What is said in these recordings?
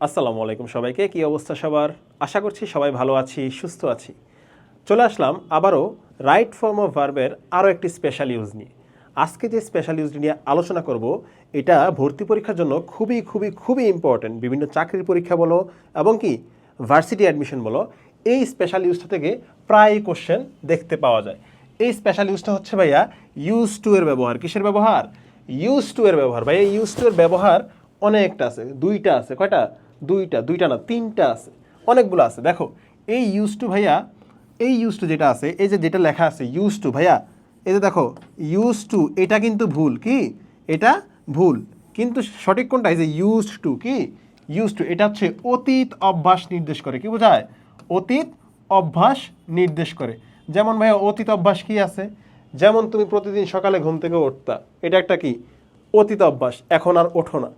আসসালামু আলাইকুম সবাইকে, কি অবস্থা সবার? আশা করছি সবাই ভালো আছি, সুস্থ আছি। চলে আসলাম আবারও রাইট ফর্ম অফ ভার্বের আরও একটি স্পেশাল ইউজ নিয়ে। আজকে যে স্পেশাল ইউজটি নিয়ে আলোচনা করব, এটা ভর্তি পরীক্ষার জন্য খুবই খুবই খুবই ইম্পর্ট্যান্ট বিভিন্ন চাকরির পরীক্ষা বলো এবং কি ভার্সিটি অ্যাডমিশন বলো, এই স্পেশাল ইউজটা থেকে প্রায় কোশ্চেন দেখতে পাওয়া যায়। এই স্পেশাল ইউজটা হচ্ছে ভাইয়া ইউজ টু এর ব্যবহার। কিসের ব্যবহার? ইউজ টু এর ব্যবহার। ভাইয়া ইউজ টু এর ব্যবহার অনেকটা আছে, দুইটা আছে, কয়টা? দুইটা দুইটা না, তিনটা আছে। অনেকগুলো আছে। দেখো, এই ইউজ টু ভাইয়া, এই ইউজ টু যেটা আছে, এই যে যেটা লেখা আছে ইউজ টু ভাইয়া, এই যে দেখো ইউজ টু এটা কিন্তু ভুল, কি? এটা ভুল। কিন্তু সঠিক কোনটা? এই যে ইউজ টু কি? ইউজ টু এটা হচ্ছে অতীত অভ্যাস নির্দেশ করে, কি বোঝায়? অতীত অভ্যাস নির্দেশ করে। যেমন ভাইয়া, অতীত অভ্যাস কি আছে? যেমন তুমি প্রতিদিন সকালে ঘুম থেকে উঠতা, এটা একটা কি? অতীত অভ্যাস, এখন আর ওঠো না।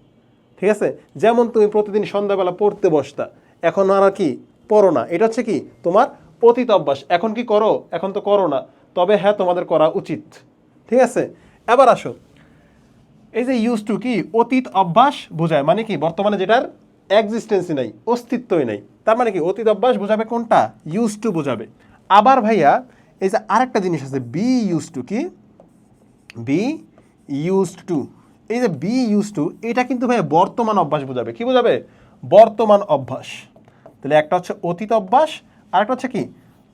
ঠিক আছে? যেমন তুমি প্রতিদিন সন্ধ্যাবেলা পড়তে বসতা, এখন আর কি পড়ো না। এটা হচ্ছে কি? তোমার অতীত অভ্যাস। এখন কি করো? এখন তো করো না। তবে হ্যাঁ তোমাদের করা উচিত। ঠিক আছে? এবার আসো। এই যে ইউজ টু কি? অতীত অভ্যাস বোঝায়। মানে কি? বর্তমানে যেটার এক্সিস্টেন্সই নাই, অস্তিত্বই নাই। তার মানে কি? অতীত অভ্যাস বোঝাবে কোনটা? ইউজ টু বোঝাবে। আবার ভাইয়া, এই যে আরেকটা জিনিস আছে বি ইউজ টু কি? বি ইউজ টু এই যে বি ইউজ টু এটা কিন্তু ভাই বর্তমান অভ্যাস বোঝাবে। কি বোঝাবে? বর্তমান অভ্যাস। তাহলে একটা হচ্ছে অতীত অভ্যাস আর একটা হচ্ছে কি?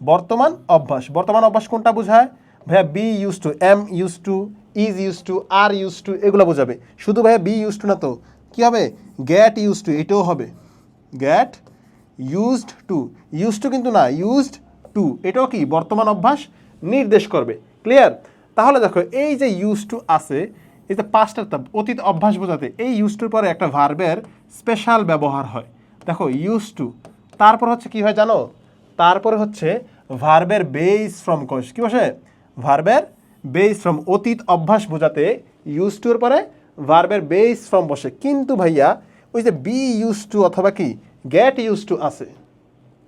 বর্তমান অভ্যাস। বর্তমান অভ্যাস কোনটা বোঝায়? ভাইয়া be use to am use to is use to are use to এগুলো বোঝাবে। শুধু ভাইয়া বি ইউজ টু না তো। কি হবে? গ্যাট ইউজ টু এটাও হবে। Get used to use to কিন্তু না ইউজড টু এটাও কি? বর্তমান অভ্যাস নির্দেশ করবে। ক্লিয়ার তাহলে দেখো, এই যে ইউজ টু আছে এই যে পাঁচটা তা- অতীত অভ্যাস বোঝাতে। এই ইউজ টুর পরে একটা ভার্বের স্পেশাল ব্যবহার হয়। দেখো ইউজ টু তারপর হচ্ছে কি হয় জানো? তারপরে হচ্ছে ভার্বের বেস ফ্রম কোষ। কি বসে? ভার্বের বেস ফ্রম অতীত অভ্যাস বোঝাতে ইউজ টুর পরে ভার্বের বেস ফ্রম বসে। কিন্তু ভাইয়া, ওই যে বি ইউজ টু অথবা কি? গেট ইউজ টু আছে।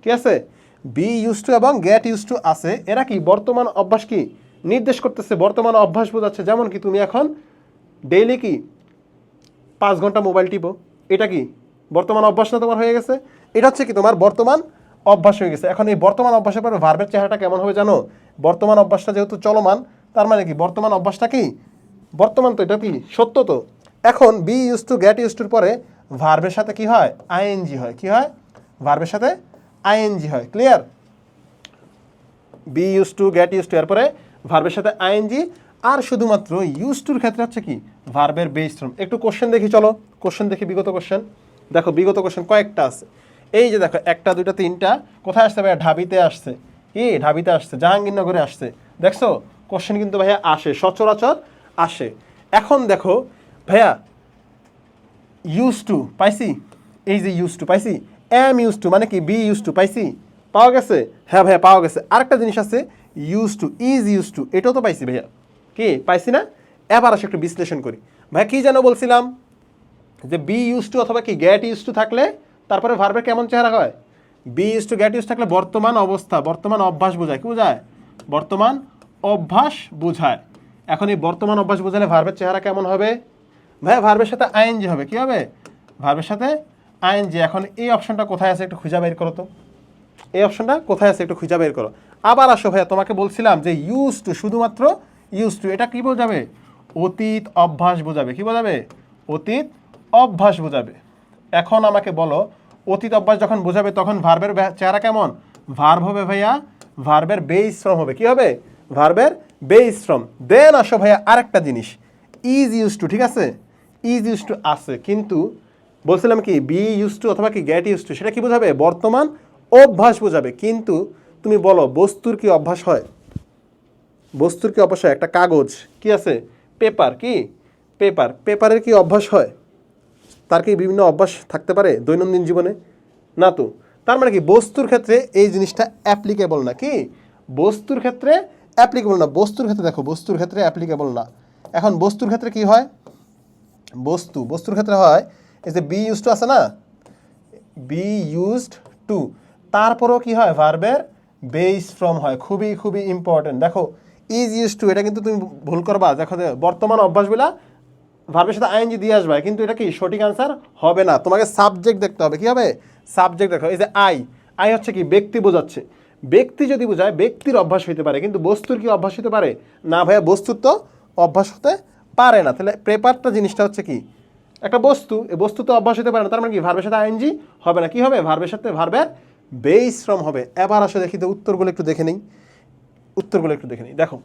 ঠিক আছে? বি ইউজ টু এবং গেট ইউজ টু আছে। এরা কি? বর্তমান অভ্যাস কি? নির্দেশ করতেছে, বর্তমান অভ্যাস বোঝাচ্ছে। যেমন কি তুমি এখন ডেইলি কি? পাঁচ ঘণ্টা মোবাইল টিপো। এটা কি? বর্তমান অভ্যাস না তোমার হয়ে গেছে? এটা হচ্ছে কি তোমার বর্তমান অভ্যাস হয়ে গেছে। এখন এই বর্তমান অভ্যাসের পরে ভার্বের চেহারাটা কেমন হবে জানো? বর্তমান অভ্যাসটা যেহেতু চলমান, তার মানে কি? বর্তমান অভ্যাসটা কি? বর্তমান তো এটা কি? সত্য তো। এখন be use to get use টুর পরে ভার্বের সাথে কি হয়? আইএনজি হয়। কি হয়? ভার্বের সাথে আইএনজি হয়। Clear be use to get use to এরপরে ভার্বের সাথে আইএনজি আর শুধুমাত্র ইউজ টুর ক্ষেত্রে হচ্ছে কি? ভার্বের বেস ফর্ম একটু কোশ্চেন দেখি, চলো। কোশ্চেন দেখি, বিগত কোশ্চেন দেখো, বিগত কোশ্চেন কয়েকটা আছে। এই যে দেখো, একটা, দুইটা, তিনটা। কোথায় আসছে ভাইয়া? ঢাবিতে আসছে। কি? ঢাবিতে আসছে, জাহাঙ্গীরনগরে আসছে। দেখছ? কোশ্চেন কিন্তু ভাইয়া আসে, সচরাচর আসে। এখন দেখো, ভাইয়া ইউজ টু পাইছি? এই যে ইউজ টু পাইছি? এম ইউজ টু মানে কি? বি ইউজ টু পাইছি? পাওয়া গেছে? হ্যাঁ ভাইয়া, পাওয়া গেছে। আরেকটা জিনিস আছে use to is use to এটাও তো পাইছি ভাইয়া। কি? পাইছি না? এবার আসে একটু বিশ্লেষণ করি। ভাইয়া কি যেন বলছিলাম? যে বি ইউজ টু অথবা কি গ্যাট ইউজ টু থাকলে তারপরে ভার্বের কেমন চেহারা হয়? Be use to get use থাকলে বর্তমান অবস্থা, বর্তমান অভ্যাস বোঝায়। কি বোঝায়? বর্তমান অভ্যাস বোঝায়। এখন এই বর্তমান অভ্যাস বোঝালে ভার্বের চেহারা কেমন হবে? ভাইয়া ভার্বের সাথে আইন আইএনজি হবে। কি হবে? ভার্বের সাথে আইন আইএনজি এখন এই অপশনটা কোথায় আছে একটু খুঁজে বের করো তো। এই অপশনটা কোথায় আছে একটু খুঁজে বের করো। আবার আসো ভাইয়া, তোমাকে বলছিলাম যে ইউজ টু শুধুমাত্র ইউজ টু এটা কি বোঝাবে? অতীত অভ্যাস বোঝাবে। কি বোঝাবে? অতীত অভ্যাস বোঝাবে। এখন আমাকে বলো, অতীত অভ্যাস যখন বোঝাবে, তখন ভার্বের চেহারা কেমন? ভার্ব হবে ভাইয়া ভার্বের বেস শ্রম হবে। কি হবে? ভার্বের বেস শ্রম দেন আসো ভাইয়া, আরেকটা জিনিস। ইজ ইউজ টু ঠিক আছে? ইজ ইউজ টু আছে, কিন্তু বলছিলাম কি বি ইউজ টু অথবা কি গ্যাট ইউজ টু সেটা কি বোঝাবে? বর্তমান অভ্যাস বোঝাবে। কিন্তু তুমি বলো, বস্তুর কি অভ্যাস হয়? বস্তুর কি অভ্যাস হয়? একটা কাগজ, কি আছে? পেপার, কি? পেপার। পেপারের কি অভ্যাস হয়? তার কি বিভিন্ন অভ্যাস থাকতে পারে দৈনন্দিন জীবনে? না তো। তার মানে কি, বস্তুর ক্ষেত্রে এই জিনিসটা অ্যাপ্লিকেবল না। কি? বস্তুর ক্ষেত্রে অ্যাপ্লিকেবল না। বস্তুর ক্ষেত্রে দেখো, বস্তুর ক্ষেত্রে অ্যাপ্লিকেবল না। এখন বস্তুর ক্ষেত্রে কি হয়? বস্তু। বস্তুর ক্ষেত্রে হয়, এই যে বি ইউজ টু আছে না? বি ইউজড টু তারপরেও কি হয়? ভার্বের বেস ফ্রম হয়। খুবই খুবই ইম্পর্টেন্ট দেখো ইজ ইউজ টু এটা কিন্তু তুমি ভুল করবা। দেখো বর্তমান অভ্যাসগুলা ভার্বের সাথে আইএনজি দিয়ে আসবে, কিন্তু এটা কি সঠিক আনসার হবে না। তোমাকে সাবজেক্ট দেখতে হবে, কি হবে? সাবজেক্ট দেখো, এই যে আই আই হচ্ছে কি, ব্যক্তি বোঝাচ্ছে। ব্যক্তি যদি বোঝায়, ব্যক্তির অভ্যাস হইতে পারে, কিন্তু বস্তুর কি অভ্যাস হতে পারে? না ভাইয়া, বস্তুর তো অভ্যাস হতে পারে না। তাহলে প্রেপারটা জিনিসটা হচ্ছে কি? একটা বস্তু, এই বস্তু তো অভ্যাস হতে পারে না, তার মানে কি ভার্বের সাথে আইএনজি হবে না। কি হবে? ভার্বের সাথে ভার্বের বেস ফ্রম হবে। এবার আসলে দেখি তো উত্তরগুলো একটু দেখে নিই। উত্তরগুলো একটু দেখে নিই। দেখো,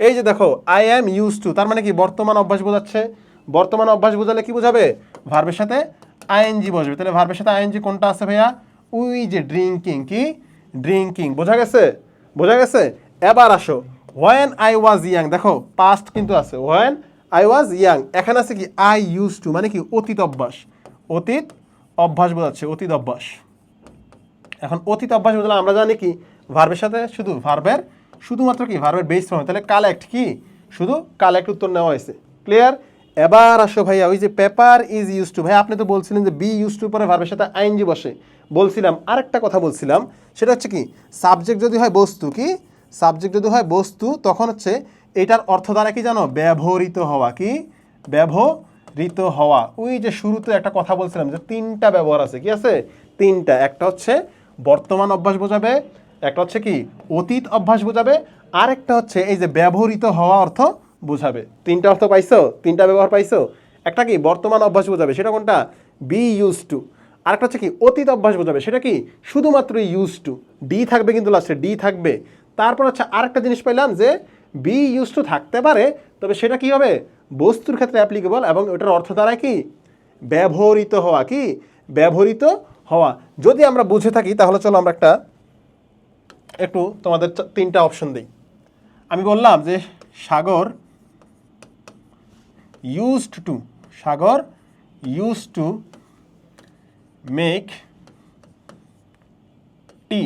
এই যে দেখো আই অ্যাম ইউজ টু তার মানে কি বর্তমান অভ্যাস বোঝাচ্ছে? বর্তমান অভ্যাস বোঝালে কি বোঝাবে? ভার্বের সাথে আইএনজি বসবে। তাহলে ভার্বের সাথে আইএনজি কোনটা আছে ভাইয়া? উই যে ড্রিঙ্কিং কি? ড্রিঙ্কিং বোঝা গেছে? বোঝা গেছে? এবার আসো ওয়েন আই ওয়াজ ইয়াং দেখো পাস্ট কিন্তু আছে। ওয়েন আই ওয়াজ ইয়াং এখানে আছে কি? আই ইউজ টু মানে কি? অতীত অভ্যাস। অতীত অভ্যাস বোঝাচ্ছে, অতীত অভ্যাস। এখন অতীত অভ্যাস বোঝালে আমরা জানি কি? ভার্বের সাথে শুধু ভার্বের শুধুমাত্র কি? ভার্বের বেস ফর্ম তাহলে কালেক্ট কি? শুধু কালেক্ট উত্তর নেওয়া হয়েছে। ক্লিয়ার এবার আসো ভাইয়া, ওই যে পেপার ইজ ইউজ টু ভাই আপনি তো বলছিলেন যে বি ইউজ টু পরে ভার্বের সাথে আইনজি বসে। বলছিলাম, আরেকটা কথা বলছিলাম, সেটা হচ্ছে কি? সাবজেক্ট যদি হয় বস্তু কি? সাবজেক্ট যদি হয় বস্তু, তখন হচ্ছে এটার অর্থ দ্বারা কি জানো? ব্যবহৃত হওয়া কি? ব্যবহৃত হওয়া। ওই যে শুরুতে একটা কথা বলছিলাম যে তিনটা ব্যবহার আছে, কি আছে? তিনটা। একটা হচ্ছে বর্তমান অভ্যাস বোঝাবে একটা হচ্ছে কি, অতীত অভ্যাস বোঝাবে আর একটা হচ্ছে এই যে ব্যবহৃত হওয়া অর্থ বোঝাবে। তিনটা অর্থ পাইছো? তিনটা ব্যবহার পাইছো? একটা কি, বর্তমান অভ্যাস বোঝাবে, সেটা কোনটা? বি ইউজ টু আরেকটা হচ্ছে কি, অতীত অভ্যাস বোঝাবে, সেটা কি? শুধুমাত্র ইউজ টু ডি থাকবে কিন্তু লাস্টে ডি থাকবে। তারপর হচ্ছে আরেকটা জিনিস পাইলাম যে বি ইউজ টু থাকতে পারে, তবে সেটা কি হবে? বস্তুর ক্ষেত্রে অ্যাপ্লিকেবল এবং ওটার অর্থ দ্বারা কি? ব্যবহৃত হওয়া। কি? ব্যবহৃত হওয়া। যদি আমরা বুঝে থাকি, তাহলে চলো আমরা একটা একটু তোমাদের তিনটা অপশন দিই। আমি বললাম যে Sagar used to Sagar use to make tea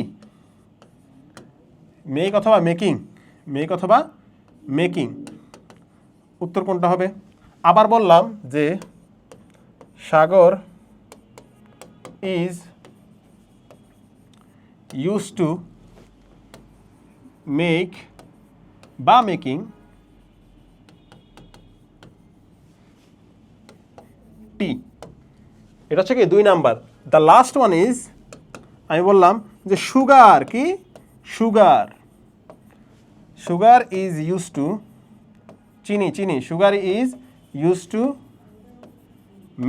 make অথবা মেকিং মেক অথবা মেকিং উত্তর কোনটা হবে? আবার বললাম যে Sagar is use to make বা মেকিং টি এটা হচ্ছে কি দুই number. The last one is আমি বললাম যে সুগার কি? Sugar sugar is use to চিনি চিনি sugar is use to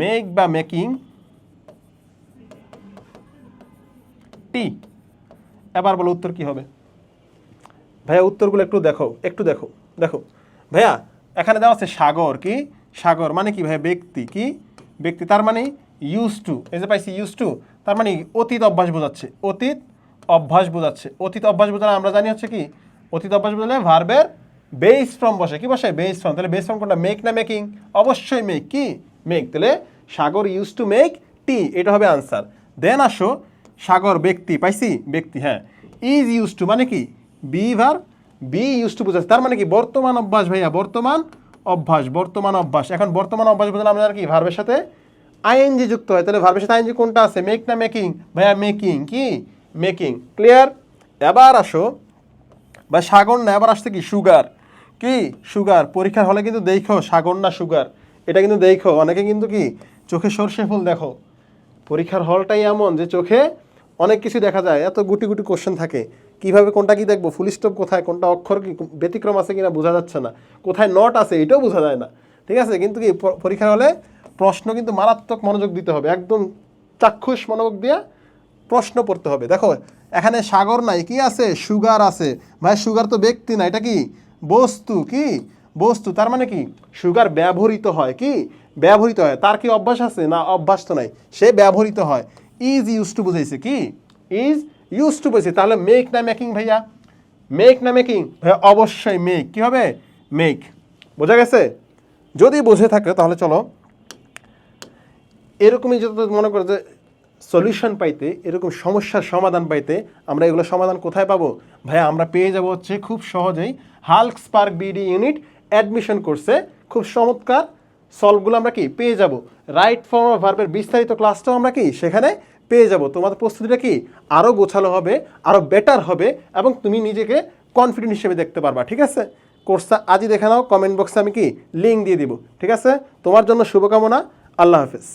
make বা মেকিং টি এবার বলো উত্তর কি হবে? ভাইয়া, উত্তরগুলো একটু দেখো একটু দেখো দেখো। ভাইয়া, এখানে দেওয়া আছে সাগর, কি? সাগর মানে কি ভাইয়া? ব্যক্তি, কি? ব্যক্তি, তার মানে ইউজ টু এই যে পাইছি ইউজ টু তার মানে অতীত অভ্যাস বোঝাচ্ছে। অতীত অভ্যাস বোঝাচ্ছে। অতীত অভ্যাস বোঝালে আমরা জানি হচ্ছে কি? অতীত অভ্যাস বোঝালে ভার্বের বেস ফ্রম বসে। কি বসে? বেস ফ্রম তাহলে বেস ফ্রম কোনটা? মেক না মেকিং অবশ্যই মেক কি? মেক তাহলে Sagar use to make tea এটা হবে আনসার দেন আসো, সাগর, ব্যক্তি, পাইছি? ব্যক্তি হ্যাঁ। ইজ ইউজ টু মানে কি? Be verb B use two বোঝাচ্ছে তার মানে কি? বর্তমান অভ্যাস, ভাইয়া, বর্তমান অভ্যাস বর্তমান অভ্যাস। এখন বর্তমান অভ্যাস আমরা কি? ভার্বের সাথে আইএনজি যুক্ত হয়। তাহলে ভার্বের সাথে আইএনজি কোনটা আছে? মেক না মেকিং ভাইয়া মেকিং কি? মেকিং ক্লিয়ার এবার আসো। বা সাগর না, এবার আসছে কি? সুগার কি? সুগার পরীক্ষার হলে কিন্তু দেখো, সাগর না সুগার এটা কিন্তু দেখো। অনেকে কিন্তু কি? চোখে সর্ষে ফুল দেখো। পরীক্ষার হলটাই এমন যে চোখে অনেক কিছু দেখা যায়। এত গুটি গুটি কোশ্চেন থাকে। কীভাবে কোনটা কি দেখব? ফুল স্টপ কোথায়? কোনটা অক্ষর কি? ব্যতিক্রম আছে কিনা বোঝা যাচ্ছে না। কোথায় নট আছে এটাও বোঝা যায় না। ঠিক আছে? কিন্তু কি পরীক্ষার হলে প্রশ্ন কিন্তু মারাত্মক মনোযোগ দিতে হবে। একদম চাক্ষুষ মনোযোগ দিয়ে প্রশ্ন পড়তে হবে। দেখো, এখানে সাগর নাই, কি আছে? সুগার আছে। ভাই, সুগার তো ব্যক্তি না, এটা কি? বস্তু কি? বস্তু, তার মানে কি? সুগার ব্যবহৃত হয়, কি? ব্যবহৃত হয়। তার কি অভ্যাস আছে? না, অভ্যাস তো নাই। সে ব্যবহৃত হয়। ইজ ইউজ টু বুঝাইছে, কি? ইজ ইউজ টু বুঝাইছে তাহলে মেক না মেকিং ভাইয়া? মেক না মেকিং ভাইয়া, অবশ্যই মেক কী হবে? মেক বোঝা গেছে? যদি বুঝে থাকে, তাহলে চলো। এরকমই যত মনে করো যে সলিউশন পাইতে, এরকম সমস্যার সমাধান পাইতে, আমরা এগুলো সমাধান কোথায় পাবো? ভাইয়া, আমরা পেয়ে যাব হচ্ছে খুব সহজেই Hulk Spark BD unit admission করছে খুব চমৎকার। সলভগুলো আমরা কি? পেয়ে যাব। রাইট ফর্ম অফ ভার্বের বিস্তারিত ক্লাসটাও আমরা কি? সেখানে পেয়ে যাব। তোমার প্রস্তুতিটা কি? আরও গোছালো হবে আরও বেটার হবে এবং তুমি নিজেকে কনফিডেন্ট হিসেবে দেখতে পারবা, ঠিক আছে? কোর্সটা আজই দেখে নাও কমেন্ট বক্সে আমি কি? লিঙ্ক দিয়ে দিব, ঠিক আছে? তোমার জন্য শুভকামনা, আল্লাহ হাফেজ।